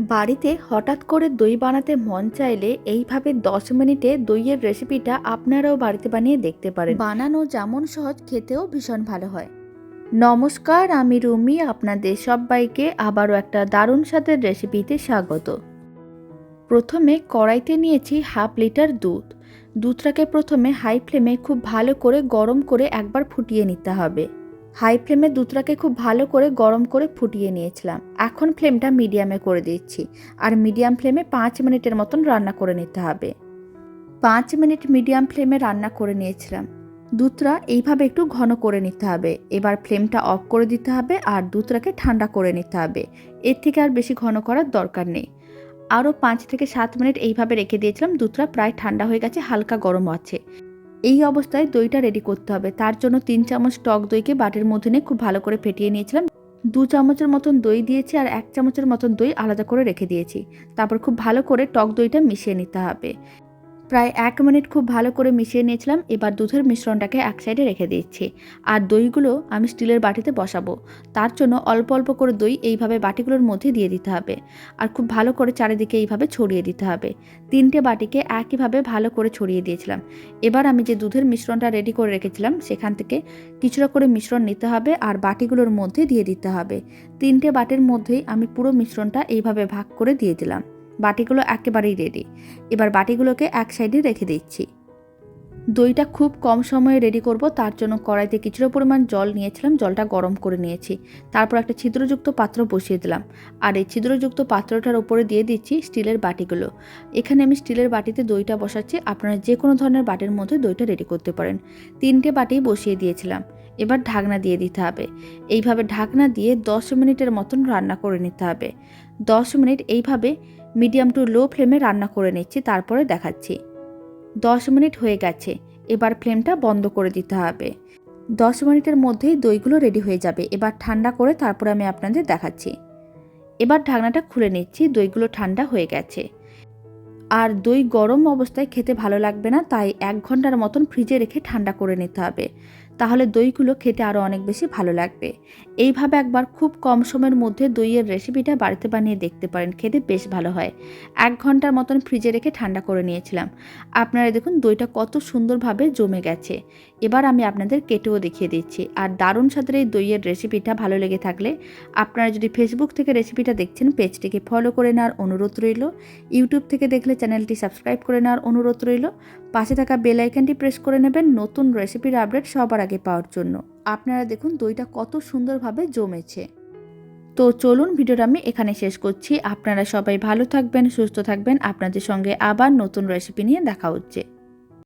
বাড়িতে হঠাৎ করে দই বানাতে মন চাইলে এইভাবে দশ মিনিটে দইয়ের রেসিপিটা আপনারাও বাড়িতে বানিয়ে দেখতে পারেন। বানানো যেমন সহজ, খেতেও ভীষণ ভালো হয়। নমস্কার, আমি রুমি, আপনাদের সবাইকে আবারও একটা দারুণ স্বাদের রেসিপিতে স্বাগত। প্রথমে কড়াইতে নিয়েছি হাফ লিটার দুধ। দুধটাকে প্রথমে হাই ফ্লেমে খুব ভালো করে গরম করে একবার ফুটিয়ে নিতে হবে। হাই ফ্লেমে দুধটাকে খুব ভালো করে গরম করে ফুটিয়ে নিয়েছিলাম। এখন ফ্লেমটা মিডিয়ামে করে দিচ্ছি। আর মিডিয়াম ফ্লেমে পাঁচ মিনিটের মতন রান্না করে নিতে হবে। পাঁচ মিনিট মিডিয়াম ফ্লেমে রান্না করে নিয়েছিলাম। দুধটা এইভাবে একটু ঘন করে নিতে হবে। এবার ফ্লেমটা অফ করে দিতে হবে আর দুধটাকে ঠান্ডা করে নিতে হবে। এর থেকে আর বেশি ঘন করার দরকার নেই। আরও পাঁচ থেকে সাত মিনিট এইভাবে রেখে দিয়েছিলাম। দুধটা প্রায় ঠান্ডা হয়ে গেছে, হালকা গরম আছে। এই অবস্থায় দইটা রেডি করতে হবে। তার জন্য তিন চামচ টক দইকে বাটির মধ্যে নিয়ে খুব ভালো করে ফেটিয়ে নিয়েছিলাম। দু চামচের মতন দই দিয়েছি আর এক চামচের মতন দই আলাদা করে রেখে দিয়েছি। তারপর খুব ভালো করে টক দইটা মিশিয়ে নিতে হবে। প্রায় এক মিনিট খুব ভালো করে মিশিয়ে নিয়েছিলাম, এবার দুধের মিশ্রণটাকে এক সাইডে রেখে দিচ্ছি আর দইগুলো আমি স্টিলের বাটিতে বসাবো। তার জন্য অল্প অল্প করে দই এইভাবে বাটিগুলোর মধ্যে দিয়ে দিতে হবে। আর খুব ভালো করে চারিদিকে এইভাবে ছড়িয়ে দিতে হবে। তিনটে বাটিকে একইভাবে ভালো করে ছড়িয়ে দিয়েছিলাম। এবার আমি যে দুধের মিশ্রণটা রেডি করে রেখেছিলাম, সেখান থেকে কিছুটা করে মিশ্রণ নিতে হবে আর বাটিগুলোর মধ্যে দিয়ে দিতে হবে। তিনটে বাটির মধ্যেই আমি পুরো মিশ্রণটা এইভাবে ভাগ করে দিয়ে দিলাম। বাটিগুলো একেবারেই রেডি এবার বাটিগুলোকে এক সাইডে রেখে দিচ্ছি। দইটা খুব কম সময়ে রেডি করব, তার জন্য কড়াইতে কিছুটা পরিমাণ জল নিয়েছিলাম, জলটা গরম করে নিয়েছি। তারপর একটা ছিদ্রযুক্ত পাত্র বসিয়ে দিলাম। আর এই ছিদ্রযুক্ত পাত্রটার উপরে দিয়ে দিচ্ছি স্টিলের বাটিগুলো। এখানে আমি স্টিলের বাটিতে দইটা বসাচ্ছি, আপনারা যে কোনো ধরনের বাটির মধ্যে দইটা রেডি করতে পারেন। তিনটে বাটি বসিয়ে দিয়েছিলাম। এবার ঢাকনা দিয়ে দিতে হবে। এইভাবে ঢাকনা দিয়ে দশ মিনিটের মতন রান্না করে নিতে হবে। দশ মিনিট এইভাবে মিডিয়াম টু লো ফ্লেমে রান্না করে নিচ্ছি, তারপরে দেখাচ্ছি। দশ মিনিট হয়ে গেছে, এবার ফ্লেমটা বন্ধ করে দিতে হবে। দশ মিনিটের মধ্যেই দইগুলো রেডি হয়ে যাবে, এবার ঠান্ডা করে তারপরে আমি আপনাদের দেখাচ্ছি। এবার ঢাকনাটা খুলে নিচ্ছি, দইগুলো ঠান্ডা হয়ে গেছে। আর দই গরম অবস্থায় খেতে ভালো লাগবে না, তাই এক ঘণ্টার মতন ফ্রিজে রেখে ঠান্ডা করে নিতে হবে। তাহলে দইগুলো খেতে আরও অনেক বেশি ভালো লাগবে। এইভাবে একবার খুব কম সময়ের মধ্যে দইয়ের রেসিপিটা বাড়িতে বানিয়ে দেখতে পারেন, খেতে বেশ ভালো হয়। এক ঘণ্টার মতন ফ্রিজে রেখে ঠান্ডা করে নিয়েছিলাম। আপনারা দেখুন দইটা কত সুন্দরভাবে জমে গেছে। এবার আমি আপনাদের কেটেও দেখিয়ে দিচ্ছি। আর দারুণ স্বাদের এই দইয়ের রেসিপিটা ভালো লেগে থাকলে আপনারা যদি ফেসবুক থেকে রেসিপিটা দেখছেন, পেজটিকে ফলো করে নেওয়ার অনুরোধ রইল। ইউটিউব থেকে দেখলে চ্যানেলটি সাবস্ক্রাইব করে নেওয়ার অনুরোধ রইল। পাশে থাকা বেল আইকনটি প্রেস করে নেবেন নতুন রেসিপির আপডেট সবার আগে পাওয়ার জন্য। আপনারা দেখুন দইটা কত সুন্দরভাবে জমেছে। তো চলুন ভিডিওটা আমি এখানে শেষ করছি। আপনারা সবাই ভালো থাকবেন, সুস্থ থাকবেন। আপনাদের সঙ্গে আবার নতুন রেসিপি নিয়ে দেখা হচ্ছে।